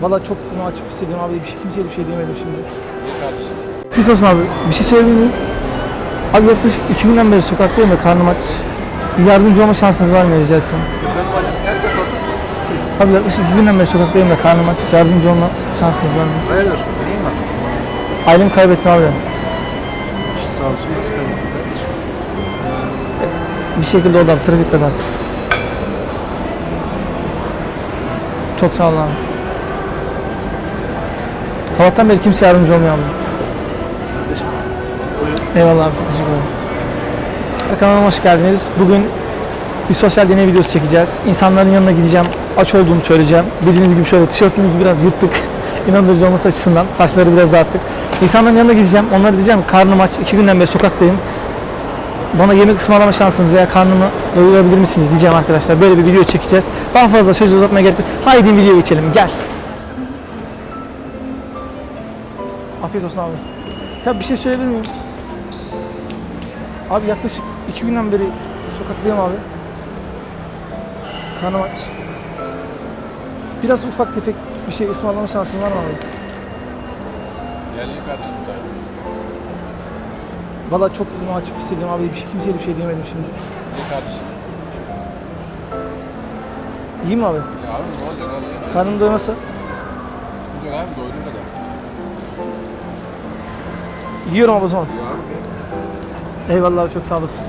Valla çok bunu açıp hissediyorum abi. Bir şey, kimseye bir şey diyemedim şimdi. kardeşim. Fit olsun abi. Bir şey söyleyebilir miyim? Abi yaklaşık iki günden beri sokaktayım da karnım aç. Bir yardımcı olma şansınız var mı rica etsem? Abi yaklaşık iki günden beri sokaktayım da karnım aç. Yardımcı olma şansınız var mı? Hayırdır? Neyin var? Ailemi kaybettim abi. Sağ olsun nasıl kaybettin kardeşim? Bir şekilde oldu abi. Trafik kazası. Çok sağ olun abi. Sabahtan beri kimse yardımcı olmuyor abi. Eyvallah abi teşekkür ederim. Kanalıma hoş geldiniz. Bugün bir sosyal deney videosu çekeceğiz. İnsanların yanına gideceğim. Aç olduğumu söyleyeceğim. Bildiğiniz gibi şöyle tişörtümüzü biraz yırttık. İnandırıcı olması açısından. Saçları biraz dağıttık. İnsanların yanına gideceğim. Onlara diyeceğim karnım aç. iki günden beri sokaktayım. Bana yemek ısmarlama şansınız veya karnımı doyurabilir misiniz diyeceğim arkadaşlar. Böyle bir video çekeceğiz. Daha fazla sözü uzatmaya gerek yok. Haydi video geçelim. Gel. Afiyet olsun abi. Ya bir şey söyleyebilir miyim? Abi yaklaşık iki günden beri sokaktayım abi. Karnım aç. Biraz ufak tefek bir şey ısmarlama şansın var mı abi? Yerli kardeşim gayet. Valla çok bunu açıp hissediyorum abi. Bir şey, kimseye bir şey diyemedim şimdi. Ne kardeşim? İyi mi abi? Ya abi ne olacak abi? Karnım doymasa Sıkıntı yok abi doydum kadar. Yiyorum abi o zaman. Eyvallah abi çok sağ olasın.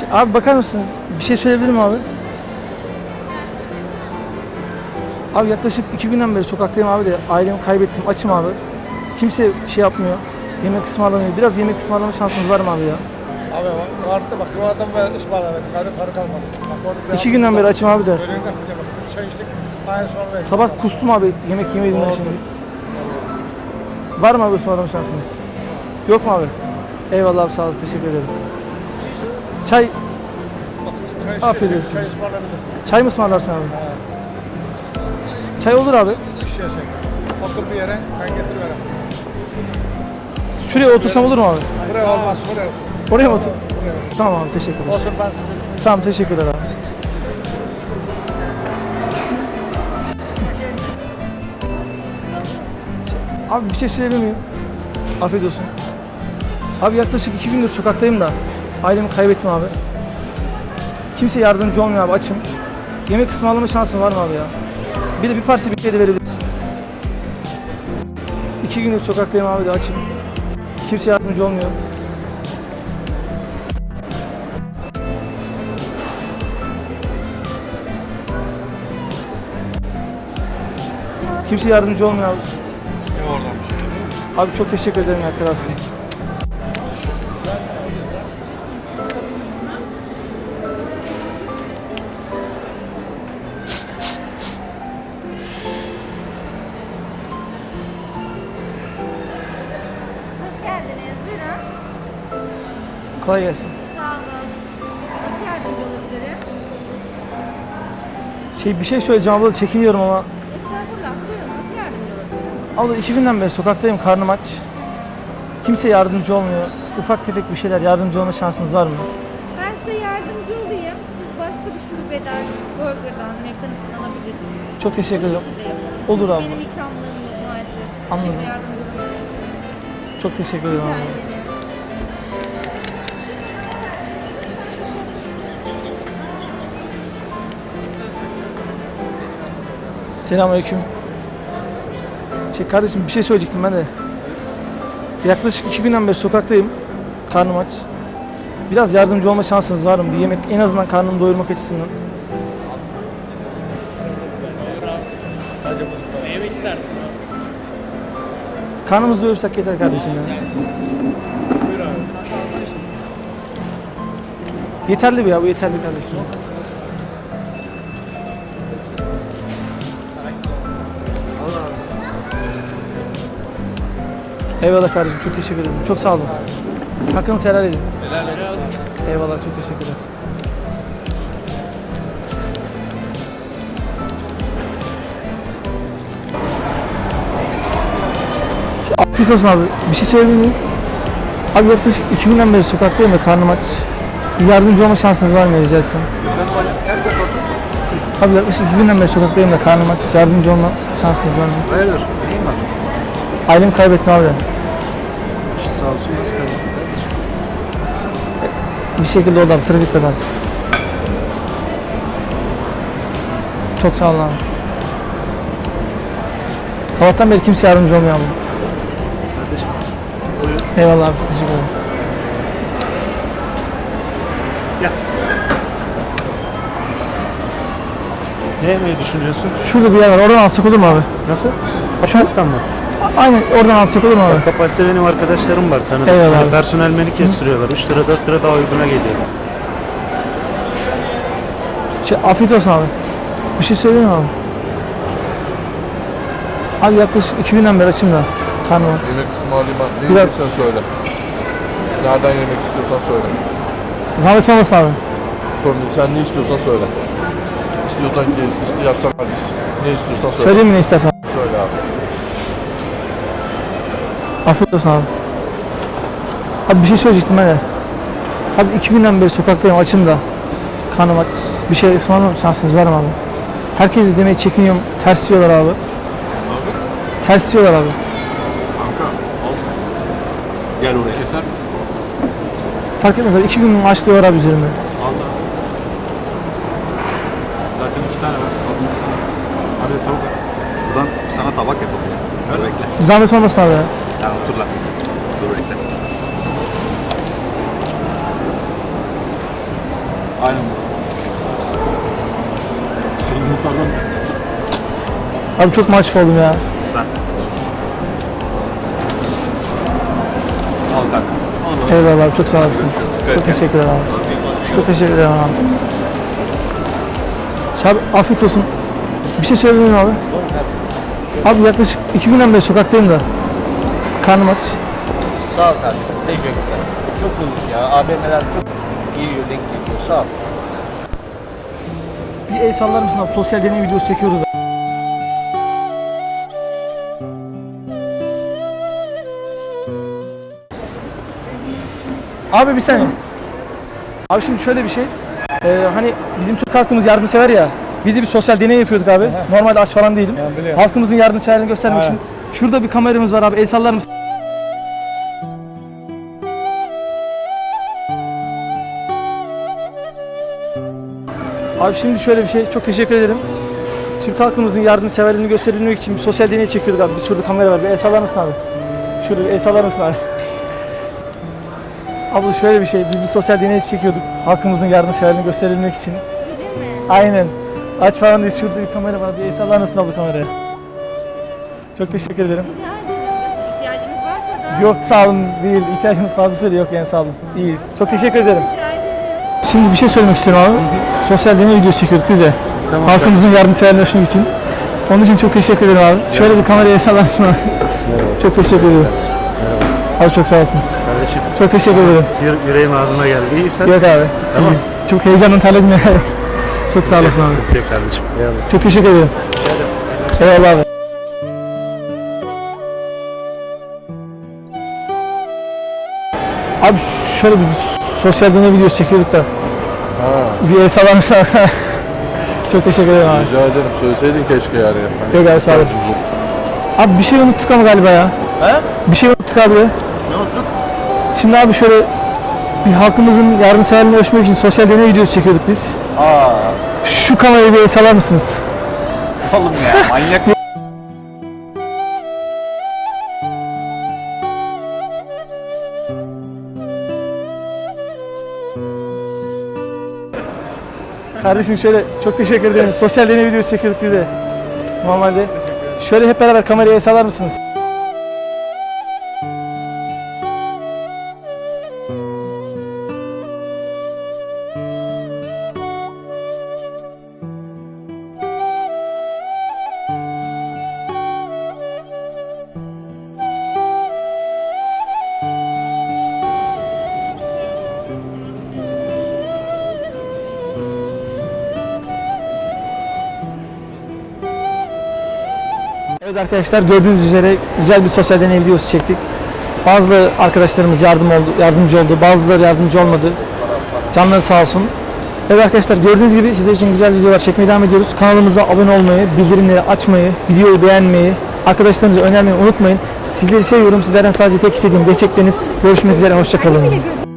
Şey, abi bakar mısınız? Bir şey söyleyebilir miyim abi? Abi yaklaşık iki günden beri sokaktayım abi de ailemi kaybettim. Açım abi. Kimse şey yapmıyor. Yemek ısmarlamıyor. Biraz yemek ısmarlama şansınız var mı abi ya? Abi vardı bak bu adam ısmarladı. Karı karı kalmadı. Bak İki günden beri açım abi de. Bak çay içtik. Sabah kustum abi yemek yemediğimden şimdi. Var mı abi ısmarlama şansınız? Yok mu abi? Eyvallah abi sağ olasın teşekkür ederim. Çay, çay Afiyet olsun. Çay ısmarladı. çay mı ısmarlarsın abi? Çay olur abi. İşe. Otur bir yere ben getiriverem. Şuraya otursam olur mu abi? Buraya olmaz. Buraya olsun. Oraya mı otur? Buraya. Tamam abi teşekkür ederim. Otur ben. Tamam teşekkürler abi. Abi bir şey söyleyebilir miyim? Afiyet. Abi yaklaşık iki gündür sokaktayım da ailemi kaybettim abi. Kimse yardımcı olmuyor abi açım. Yemek ısmarlama şansın var mı abi ya? Bir de bir parça bir şey de verebilirsin. İki gündür sokaktayım abi de açım. Kimse yardımcı olmuyor. Kimse yardımcı olmuyor abi. Abi çok teşekkür ederim ya kralsın. Hoş geldiniz. Buyurun. Kolay gelsin. Sağ olun. Nasıl yardımcı olabilirim? Şey bir şey söyleyeceğim abla çekiniyorum ama. Abla iki günden beri sokaktayım karnım aç. Kimse yardımcı olmuyor. Ufak tefek bir şeyler yardımcı olma şansınız var mı? Ben size yardımcı olayım. Siz başka bir şubeden, burgerdan, McDonald's'tan alabilirsiniz. Çok teşekkür ederim. Olur abla. Benim ikramlarım yok maalesef. Anladım. Size yardımcı olabilirim. Çok teşekkür ederim abla. ederim. Selamünaleyküm. Şey kardeşim bir şey söyleyecektim ben de. Yaklaşık iki günden beri sokaktayım. Karnım aç. Biraz yardımcı olma şansınız var mı? Bir yemek en azından karnımı doyurmak açısından. Karnımızı doyursak yeter kardeşim ya. Yeterli bu ya bu yeterli kardeşim. Eyvallah kardeşim çok teşekkür ederim. Çok sağ olun. Hakkınızı helal edin. Helal olsun. Eyvallah çok teşekkürler. Afiyet olsun abi. Bir şey söyleyebilir miyim? Abi yaklaşık iki günden beri sokaktayım ve karnım aç. Yardımcı olma şansınız var mı rica etsem? Abi yaklaşık iki günden beri sokaktayım da karnım aç. Yardımcı olma şansınız var mı? Hayırdır? Neyin var? Ailemi kaybettim abi. Sağ olsun nasıl kaybettin kardeşim? Bir şekilde oldu abi trafik kazası. Çok sağ olun abi. Sabahtan beri kimse yardımcı olmuyor abi. Kardeşim. Eyvallah abi teşekkür ederim. Ne yemeyi düşünüyorsun? Şurada bir yer var oradan alsak olur mu abi? Nasıl? Şu mi? Aynen oradan alsak olur mu abi? Kapasite benim arkadaşlarım var tanıdık. Eyvallah abi. personel menü kestiriyorlar. 3 lira 4 lira daha uyguna geliyor. Şey, afiyet olsun abi. Bir şey söyleyeyim mi abi? Abi yaklaşık iki günden beri açım da. Karnım aç. Yemek ısmarlayayım ben. Ne Biraz- istiyorsan söyle. Nereden yemek istiyorsan söyle. Zahmet olmasın abi. Sorun değil. Sen ne istiyorsan söyle. İstiyorsan ki iste yapsak hadi. Ne istiyorsan söyle. Söyleyeyim mi ne istersen? Söyle abi. Afiyet olsun abi. Abi bir şey söyleyecektim ben de. Abi iki günden beri sokaktayım açım da. Karnım aç. Bir şey ısmarlamam şansınız var mı abi? Herkes de demeye çekiniyorum. Ters diyorlar abi. Ters diyorlar abi. Kanka al. Gel oraya. Keser mi? Fark etmez abi. İki gün açlığı var abi üzerimde. Al da. Zaten iki tane var. Aldım sana. De tavuk al. Buradan sana tabak yapalım. Ver bekle. Zahmet olmasın abi ya. Lan. Dur bekle. Aynen bu. Senin muhtardan mı? Abi çok mahcup oldum ya. Lan. Al kanka. Eyvallah abi çok sağ olasınız. Çok teşekkür ederim abi. Çok teşekkür ederim abi. Abi afiyet olsun. Bir şey söyleyebilir miyim abi? Abi yaklaşık iki günden beri sokaktayım da. Karnım aç. Sağ ol kardeşim. Teşekkürler. Çok uygun ya. AVM'ler çok iyi denk geliyor. Sağ ol. Bir el sallar mısın abi? Sosyal deney videosu çekiyoruz. Abi bir saniye. Abi şimdi şöyle bir şey. Ee, hani bizim Türk halkımız yardımsever ya. Biz de bir sosyal deney yapıyorduk abi. Normalde aç falan değilim. Biliyorum. Halkımızın yardımseverliğini göstermek için. Şurada bir kameramız var abi. El sallar mısın? Abi şimdi şöyle bir şey. Çok teşekkür ederim. Türk halkımızın yardımseverliğini gösterebilmek için bir sosyal deney çekiyorduk abi. Biz şurada kamera var. Bir el sallar mısın abi? Şurada bir el sallar mısın abi? Abla şöyle bir şey. Biz bir sosyal deney çekiyorduk. Halkımızın yardımseverliğini gösterebilmek için. Aynen. Aç falan değil. Şurada bir kamera var. Bir el sallar mısın abla kameraya? Çok teşekkür ederim. Yok sağ olun değil. İhtiyacımız fazlasıyla yok yani sağ olun. İyiyiz. Çok teşekkür ederim. Şimdi bir şey söylemek istiyorum abi. Sosyal deney videosu çekiyorduk biz de. Halkımızın yardımseverleşmek için. Onun için çok teşekkür ederim abi. Şöyle bir kameraya sallasın abi. Çok teşekkür ederim. Abi çok sağ olsun. Kardeşim Çok teşekkür ederim. yü- yüreğim ağzıma geldi. İyi sen? Yok abi. Tamam. İyiyim. Çok heyecandan terledim ya. çok sağ olasın abi. Yok kardeşim. Eyvallah. Çok teşekkür ederim. Eyvallah abi. Abi şöyle bir sosyal deney videosu çekiyorduk da. Bir el sallar mısın? Çok teşekkür ederim abi. Rica ederim. Söyleseydin keşke yani. Hani Yok abi, sağ olasın. Abi bir şey unuttuk ama galiba ya. He? Bir şey unuttuk abi. Ne unuttuk? Şimdi abi şöyle bir halkımızın yardımseverliğini ölçmek için sosyal deney videosu çekiyorduk biz. Aa. Şu kamerayı bir el sallar mısınız? Oğlum ya manyak. Kardeşim şöyle çok teşekkür ederim. Sosyal deney videosu çekiyorduk biz de. Normalde. Şöyle hep beraber kameraya el sallar mısınız? Evet arkadaşlar gördüğünüz üzere güzel bir sosyal deney videosu çektik. Bazı arkadaşlarımız yardım oldu, yardımcı oldu, bazıları yardımcı olmadı. Canları sağ olsun. Evet arkadaşlar gördüğünüz gibi sizler için güzel videolar çekmeye devam ediyoruz. Kanalımıza abone olmayı, bildirimleri açmayı, videoyu beğenmeyi, arkadaşlarınıza önermeyi unutmayın. Sizleri seviyorum. Sizlerden sadece tek istediğim destekleriniz. Görüşmek üzere. Hoşçakalın.